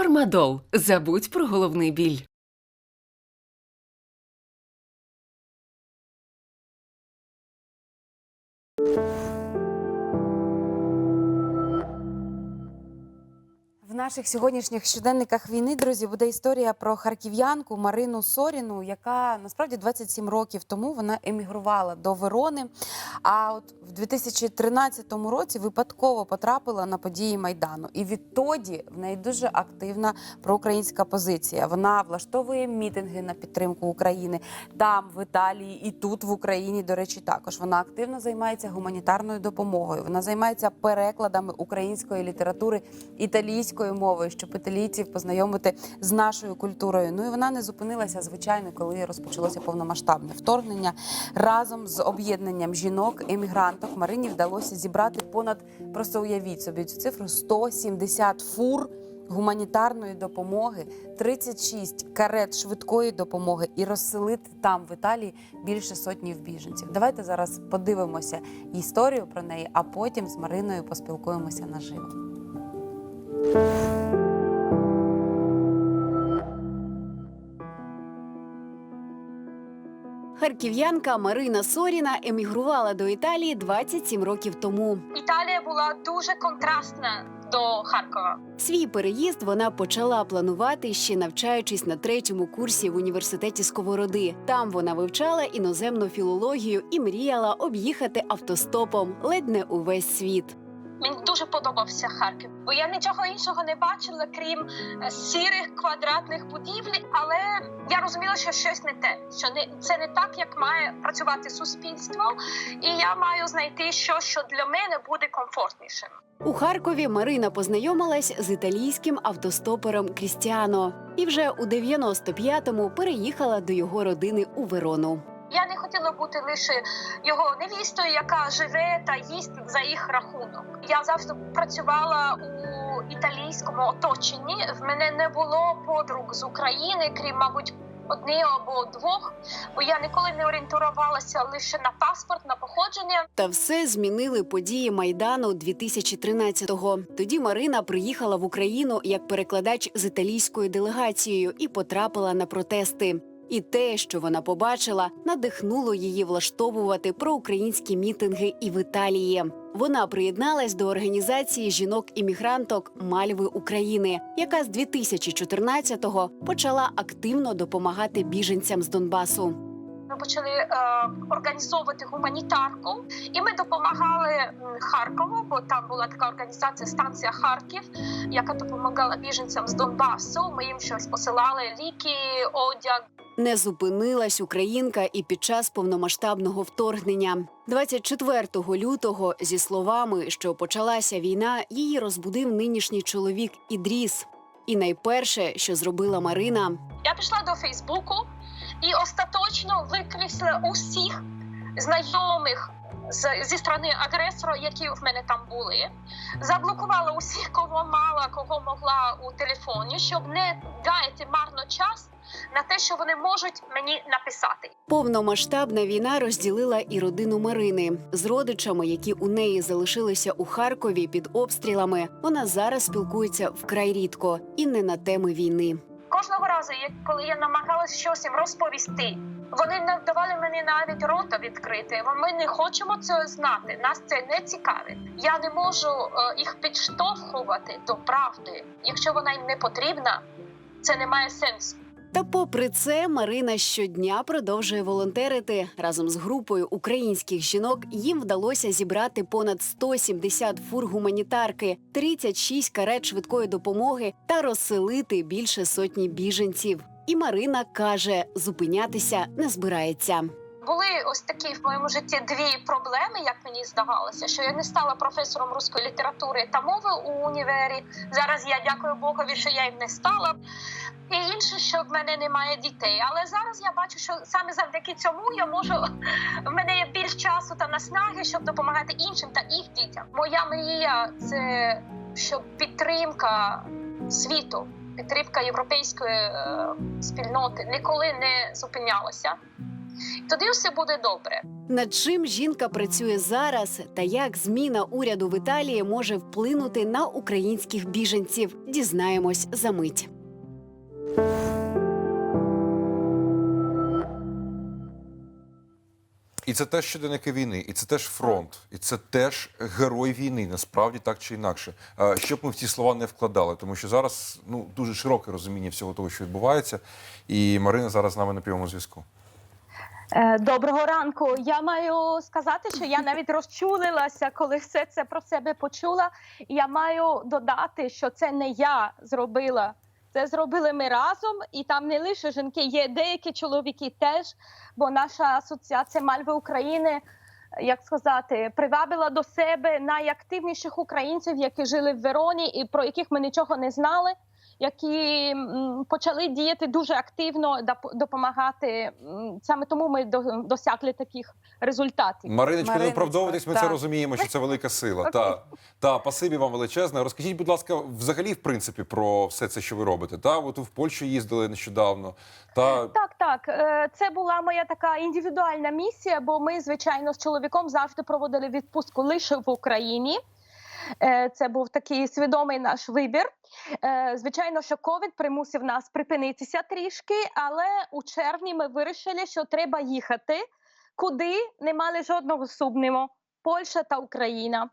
Фармадол. Забудь про головний біль. В наших сьогоднішніх щоденниках війни, друзі, буде історія про харків'янку Марину Соріну, яка насправді 27 років тому вона емігрувала до Верони. А от в 2013 році випадково потрапила на події Майдану. І відтоді в неї дуже активна проукраїнська позиція. Вона влаштовує мітинги на підтримку України там, в Італії, і тут в Україні. До речі, також вона активно займається гуманітарною допомогою. Вона займається перекладами української літератури італійською мовою, щоб італійців познайомити з нашою культурою. Ну і вона не зупинилася, звичайно, коли розпочалося повномасштабне вторгнення. Разом з об'єднанням жінок, емігранток Марині вдалося зібрати понад просто уявіть собі цю цифру 170 фур. Гуманітарної допомоги, 36 карет швидкої допомоги і розселити там в Італії більше сотні біженців. Давайте зараз подивимося історію про неї, а потім з Мариною поспілкуємося наживо. Харків'янка Марина Соріна емігрувала до Італії 27 років тому. Італія була дуже контрастна до Харкова. Свій переїзд вона почала планувати ще навчаючись на третьому курсі в університеті Сковороди. Там вона вивчала іноземну філологію і мріяла об'їхати автостопом ледь не увесь світ. Мені дуже подобався Харків, бо я нічого іншого не бачила, крім е, сірих квадратних будівель. Але я розуміла, що щось не те, що не це не так, як має працювати суспільство, і я маю знайти щось, що для мене буде комфортнішим. У Харкові Марина познайомилась з італійським автостопером Крістіано і вже у 95-му переїхала до його родини у Верону. Я не хотіла бути лише його невістою, яка живе та їсть за їх рахунок. Я завжди працювала у італійському оточенні. В мене не було подруг з України, крім, мабуть, однієї або двох, бо я ніколи не орієнтувалася лише на паспорт, на походження. Та все змінили події майдану 2013-го. Тоді Марина приїхала в Україну як перекладач з італійською делегацією і потрапила на протести. І те, що вона побачила, надихнуло її влаштовувати проукраїнські мітинги і в Італії. Вона приєдналась до організації жінок-іммігранток Мальви України, яка з 2014-го почала активно допомагати біженцям з Донбасу. Ми почали е, організовувати гуманітарку, і ми допомагали Харкову, бо там була така організація станція Харків, яка допомагала біженцям з Донбасу. Ми їм щось посилали ліки, одяг. Не зупинилась українка і під час повномасштабного вторгнення. 24 лютого, зі словами, що почалася війна, її розбудив нинішній чоловік Ідріс. І найперше, що зробила Марина, Я пішла до Фейсбуку і остаточно викреслила усіх знайомих з, зі сторони агресора, які в мене там були. Заблокувала усіх, кого мала, кого могла у телефоні, щоб не гаяти марно час на те, що вони можуть мені написати. повномасштабна війна розділила і родину Марини з родичами, які у неї залишилися у Харкові під обстрілами. Вона зараз спілкується вкрай рідко і не на теми війни. Кожного разу, коли я намагалася щось їм розповісти, вони не давали мені навіть рота відкрити. Ми не хочемо цього знати. Нас це не цікавить. Я не можу е, їх підштовхувати до правди. Якщо вона їм не потрібна, це не має сенсу. Та попри це, Марина щодня продовжує волонтерити разом з групою українських жінок. Їм вдалося зібрати понад 170 фур гуманітарки, 36 карет швидкої допомоги та розселити більше сотні біженців. І Марина каже, зупинятися не збирається. Були ось такі в моєму житті дві проблеми, як мені здавалося, що я не стала професором руської літератури та мови у універі. Зараз я дякую Богові, що я їм не стала. І інше, що в мене немає дітей. Але зараз я бачу, що саме завдяки цьому я можу в мене є більш часу та наснаги, щоб допомагати іншим та їх дітям. Моя мрія це щоб підтримка світу, підтримка європейської е, спільноти ніколи не зупинялася. Тоді все буде добре. Над чим жінка працює зараз, та як зміна уряду в Італії може вплинути на українських біженців, дізнаємось за мить. І це теж щоденники війни, і це теж фронт, і це теж герой війни, насправді так чи інакше. Щоб ми в ці слова не вкладали, тому що зараз ну дуже широке розуміння всього того, що відбувається. І Марина зараз з нами на прямому зв'язку. Е, Доброго ранку. Я маю сказати, що я навіть розчулилася, коли все це про себе почула. І я маю додати, що це не я зробила. Це зробили ми разом, і там не лише жінки, є деякі чоловіки теж. Бо наша асоціація Мальви України, як сказати, привабила до себе найактивніших українців, які жили в Вероні, і про яких ми нічого не знали. Які почали діяти дуже активно, доп- допомагати. Саме тому ми до- досягли таких результатів. Мариночка, не Мариночка, виправдовуйтесь, ми це розуміємо, що це велика сила. Та, та, пасибі вам величезне. Розкажіть, будь ласка, взагалі, в принципі, про все це, що ви робите. Та, от в Польщу їздили нещодавно. Та Так, так. Е, Це була моя така індивідуальна місія, бо ми, звичайно, з чоловіком завжди проводили відпустку лише в Україні. Е, Це був такий свідомий наш вибір. Е, Звичайно, що ковід примусив нас припинитися трішки, але у червні ми вирішили, що треба їхати, куди не мали жодного сумніву. Польща та Україна.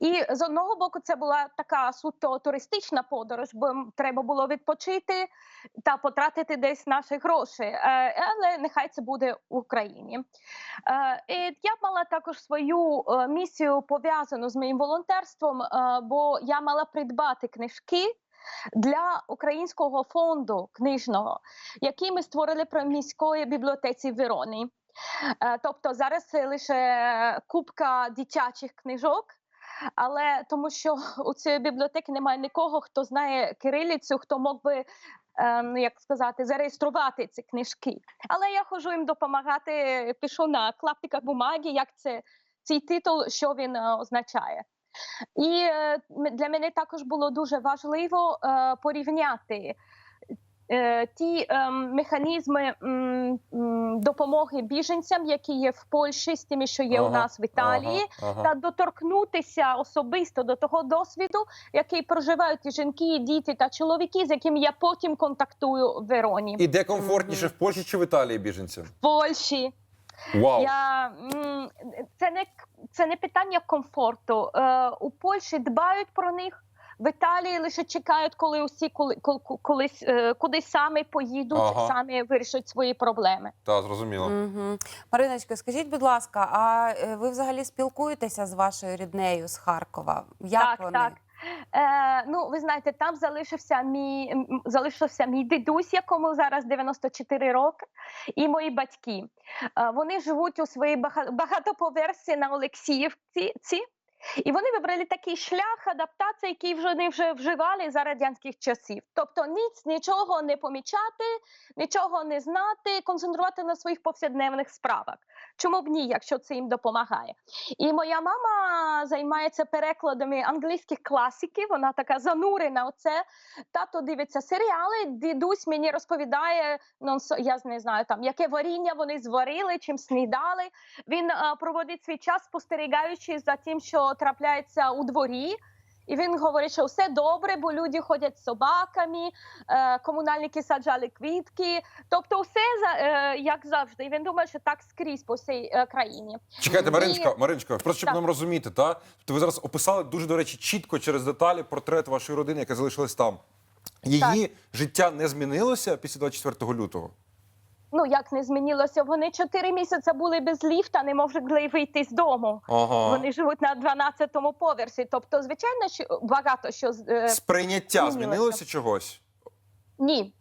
І з одного боку, це була така суто туристична подорож, бо треба було відпочити та потратити десь наші гроші. Е, Але нехай це буде в Україні. Е, І я мала також свою е, місію пов'язану з моїм волонтерством, бо я мала придбати книжки. Для українського фонду книжного, який ми створили при міської бібліотеці в Вероні. Е, Тобто зараз лише купка дитячих книжок, але тому що у цієї бібліотеки немає нікого, хто знає кирилицю, хто мог би. е, ну, Як сказати, зареєструвати ці книжки. Але я ходжу їм допомагати, пишу на клаптиках бумаги, як це цей титул, що він е, означає. І е, для мене також було дуже важливо е, порівняти е, ті е, механізми м, м, допомоги біженцям, які є в Польщі, з тими, що є у нас в Італії, ага, ага. та доторкнутися особисто до того досвіду, який проживають і жінки, і діти та чоловіки, з якими я потім контактую в Вероні. І де комфортніше в Польщі чи в Італії біженцям? В Польщі. Вау! Я, це, не, це не питання комфорту. Е, у Польщі дбають про них. В Італії лише чекають, коли усі коли, коли, колись, е, кудись самі поїдуть, Ага. самі вирішать свої проблеми. Та, зрозуміло. Угу. Мариночка, скажіть, будь ласка, а е, ви взагалі спілкуєтеся з вашою ріднею з Харкова? Як так, вони? так. Е, ну, ви знаєте, там залишився мій залишився мій дідусь, якому зараз 94 роки, і мої батьки. Е, вони живуть у своїй бага- багатоповерсі на Олексіївці. І вони вибрали такий шлях адаптації, який вже вони вже вживали за радянських часів. Тобто ніц, нічого не помічати, нічого не знати, концентрувати на своїх повсякденних справах. Чому б ні, якщо це їм допомагає? І моя мама займається перекладами англійських класиків. Вона така занурена. Оце тато дивиться серіали. Дідусь мені розповідає. Ну я не знаю там, яке варіння вони зварили, чим снідали. Він а, проводить свій час, спостерігаючи за тим, що трапляється у дворі. І він говорить, що все добре, бо люди ходять з собаками, е, комунальники саджали квітки. Тобто, все е, як завжди. І він думає, що так скрізь по всій е, країні. Чекайте, І- Мариночка, Мариночка, просто щоб Так. нам розуміти, та? Тобто ви зараз описали дуже, до речі, чітко через деталі портрет вашої родини, яка залишилась там. Її життя не змінилося після 24 лютого. Ну як не змінилося? Вони чотири місяці були без ліфта, не могли вийти з дому. Ага. Вони живуть на 12-му поверсі. Тобто, звичайно, що багато що е, Сприйняття змінилося. змінилося чогось? ні.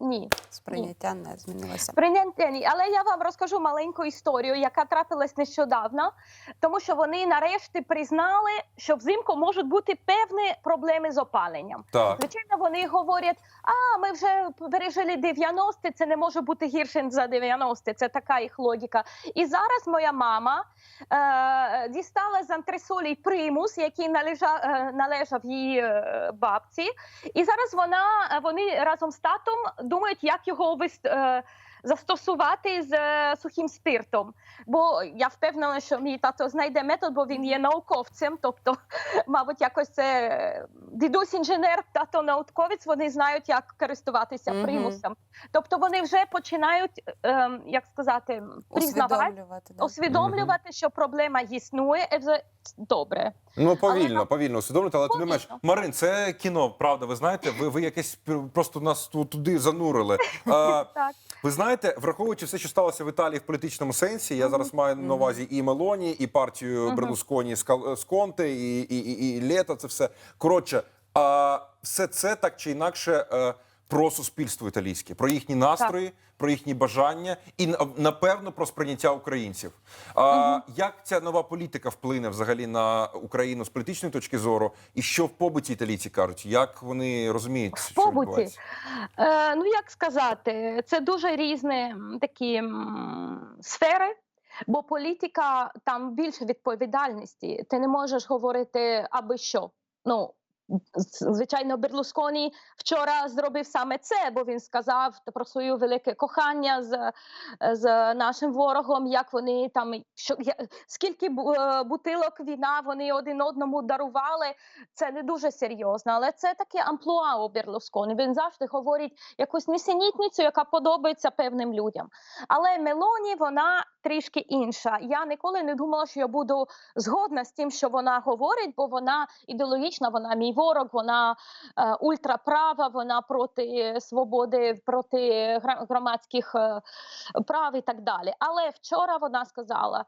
Ні, Сприйняття не змінилося. Прийняття ні. Але я вам розкажу маленьку історію, яка трапилась нещодавно, тому що вони нарешті признали, що взимку можуть бути певні проблеми з опаленням. Так. Звичайно, вони говорять: а ми вже пережили 90 це не може бути гірше за 90 Це така їх логіка. І зараз моя мама е, дістала з антресолі примус, який належав, е, належав її е, бабці. І зараз вона вони разом з татом думають, як його вис, е, застосувати з е, сухим спиртом. Бо я впевнена, що мій тато знайде метод, бо він є науковцем. Тобто, мабуть, якось це е, дідусь інженер, тато науковець, вони знають, як користуватися Мгм. примусом. Тобто вони вже починають, ем, як сказати, признавати, Усвідомлювати. Да. усвідомлювати, що проблема існує, і вже добре. Ну повільно, Але- повільно усвідомлювати, але тим не менш. Повільно. Марин, це кіно, правда. Ви знаєте, ви, ви якесь просто нас туди занурили. А, Так. ви знаєте, враховуючи все, що сталося в Італії в політичному сенсі, я зараз маю на увазі і Мелоні, і партію. Берлусконі з з Конте, і, і, і, і Лето. Це все коротше. А все це так чи інакше. Про суспільство італійське, про їхні настрої, про їхні бажання і напевно про сприйняття українців. А, Як ця нова політика вплине взагалі на Україну з політичної точки зору, і що в побуті італійці кажуть? Як вони розуміють, В побуті? Е, ну як сказати, це дуже різні такі м, сфери. Бо політика там більше відповідальності. Ти не можеш говорити аби що. Ну звичайно, Берлусконі вчора зробив саме це, бо він сказав про своє велике кохання з, з нашим ворогом, як вони там що скільки е, бутилок війна вони один одному дарували. Це не дуже серйозно, але це таке амплуа у Берлусконі. Він завжди говорить якусь несенітницю, яка подобається певним людям. Але Мелоні вона трішки інша. Я ніколи не думала, що я буду згодна з тим, що вона говорить, бо вона ідеологічна, вона мій ворог, вона е, ультраправа, вона проти свободи, проти громадських е, прав і так далі. Але вчора вона сказала.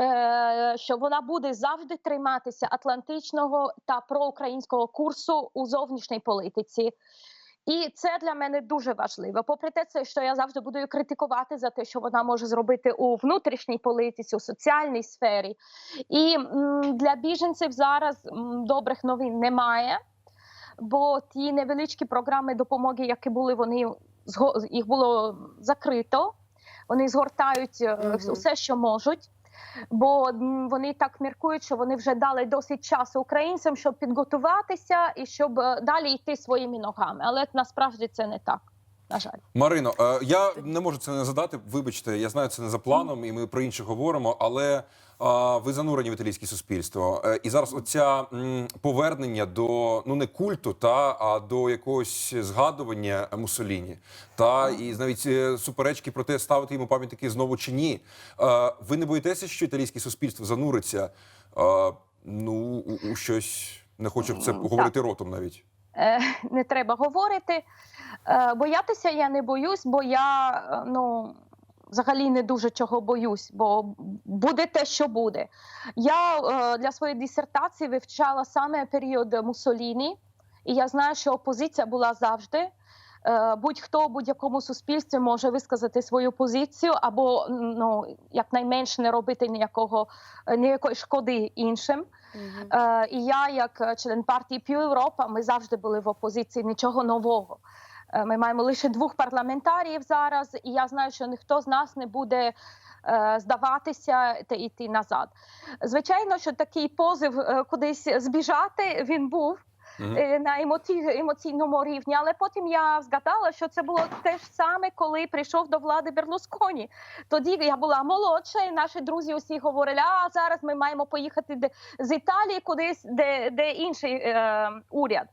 е, Що вона буде завжди триматися атлантичного та проукраїнського курсу у зовнішній політиці, і це для мене дуже важливо. Попри те, це що я завжди буду її критикувати за те, що вона може зробити у внутрішній політиці, у соціальній сфері. І для біженців зараз добрих новин немає, бо ті невеличкі програми допомоги, які були, вони їх було закрито. Вони згортають Мгм. все, що можуть. Бо вони так міркують, що вони вже дали досить часу українцям, щоб підготуватися і щоб е, далі йти своїми ногами. Але насправді це не так. На жаль, Марино, е, я не можу це не задати. Вибачте, я знаю, це не за планом, і ми про інше говоримо. Але ви занурені в італійське суспільство. Е, І зараз оця повернення до ну не культу, та а до якогось згадування Муссоліні, та і навіть е, суперечки про те, ставити йому пам'ятники знову чи ні. Е, Ви не боїтеся, що італійське суспільство зануриться ну у, у щось. Не хочу це говорити ротом навіть. не треба говорити. Боятися я не боюсь, бо я ну. Взагалі не дуже чого боюсь, бо буде те, що буде. Я е, для своєї дисертації вивчала саме період Муссоліні, і я знаю, що опозиція була завжди. Е, будь-хто в будь-якому суспільстві може висказати свою позицію, або ну якнайменше не робити ніякого ніякої шкоди іншим. Мгм. Е, і я, як член партії П'ю Європа, ми завжди були в опозиції нічого нового. Е, Ми маємо лише двох парламентаріїв зараз, і я знаю, що ніхто з нас не буде е, здаватися та йти назад. Звичайно, що такий позив е, кудись збіжати він був. Мгм. е, На емоці... емоційному рівні, але потім я згадала, що це було те ж саме, коли прийшов до влади Берлусконі. Тоді я була молодша, і наші друзі усі говорили: а зараз ми маємо поїхати де- з Італії кудись, де, де інший е, уряд.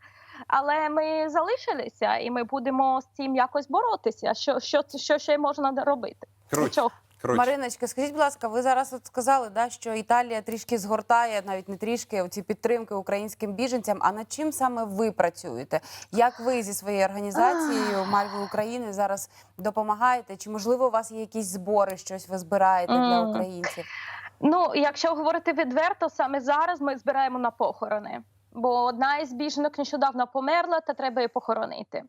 Але ми залишилися, і ми будемо з цим якось боротися. Що, що, що ще можна робити? Нічого. Мариночка, скажіть, будь ласка, ви зараз от сказали, да, що Італія трішки згортає, навіть не трішки, оці підтримки українським біженцям. А над чим саме ви працюєте? Як ви зі своєю організацією Мальви України зараз допомагаєте? Чи можливо у вас є якісь збори, щось ви збираєте для українців? Ну, якщо говорити відверто, саме зараз ми збираємо на похорони, бо одна із біженок нещодавно померла, та треба її похоронити.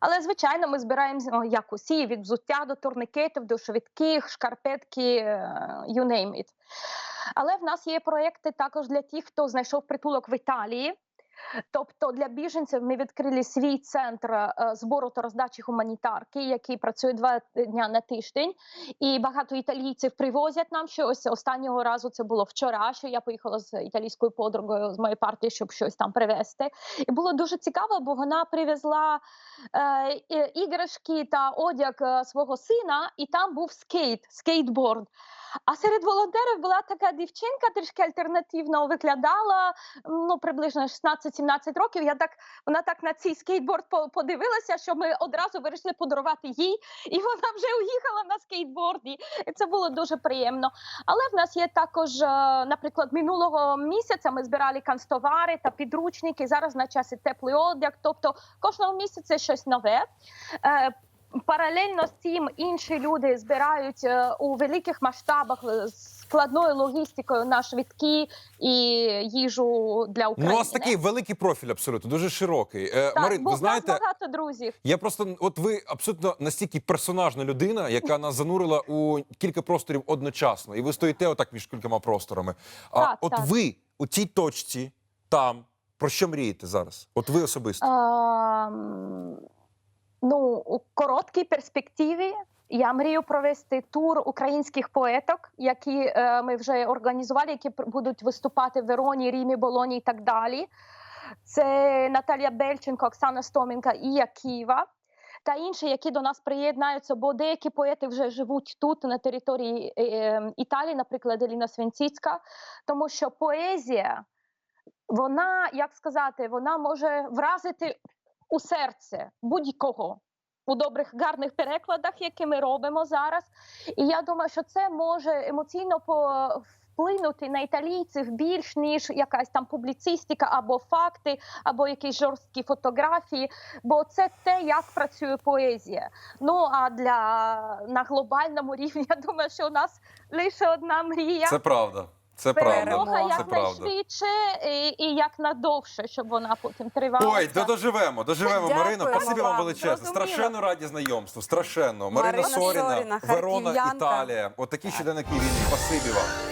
Але звичайно, ми збираємо ну, як усі від взуття до турникетів, до швидких, шкарпетки, е, you name it. Але в нас є проекти також для тих, хто знайшов притулок в Італії. Тобто для біженців ми відкрили свій центр е, збору та роздачі гуманітарки, який працює два дня на тиждень. І багато італійців привозять нам щось. Останнього разу це було вчора, що я поїхала з італійською подругою з моєї партії, щоб щось там привезти. І було дуже цікаво, бо вона привезла е, іграшки та одяг е, свого сина, і там був скейт, скейтборд. А серед волонтерів була така дівчинка, трішки альтернативно виглядала, ну приблизно 16-17 років. Я так вона так на цей скейтборд подивилася, що ми одразу вирішили подарувати їй, і вона вже уїхала на скейтборді. І це було дуже приємно. Але в нас є також, е, наприклад, минулого місяця ми збирали канцтовари та підручники. Зараз на часі теплий одяг. Тобто кожного місяця щось нове. Паралельно з цим інші люди збирають е, у великих масштабах е, з складною логістикою на швидкі і їжу для Ну, України. у вас такий великий профіль, абсолютно, дуже широкий. Е, так, Марин, бо ви знаєте, багато друзів. я просто от ви абсолютно настільки персонажна людина, яка нас занурила у кілька просторів одночасно, і ви стоїте отак між кількома просторами. А Так, от так. ви у цій точці, там, про що мрієте зараз? От ви особисто. Ну, у короткій перспективі я мрію провести тур українських поеток, які е, ми вже організували, які будуть виступати в Вероні, Римі, Болоні і так далі. Це Наталія Бельченко, Оксана Стомінка і Яківа. Та інші, які до нас приєднаються, бо деякі поети вже живуть тут, на території е, Італії, наприклад, Еліна Свінціцька, тому що поезія, вона, як сказати, вона може вразити у серце будь-кого у добрих гарних перекладах, які ми робимо зараз. І я думаю, що це може емоційно. Вплинути на італійців більш ніж якась там публіцистика або факти, або якісь жорсткі фотографії, бо це те, як працює поезія. Ну а для на глобальному рівні я думаю, що у нас лише одна мрія. Це правда. Це Перемога, Перемога Це правда. якнайшвидше і, і як надовше, щоб вона потім тривала. Ой, да доживемо, доживемо, Дякуємо Марино. Спасибі вам вам. величезне. Зрозуміло. Страшенно раді знайомству. Страшенно. Марина, Марина Соріна, Соріна, Верона, харків'янка. Італія. Отакі щоденники війни. Спасибі вам.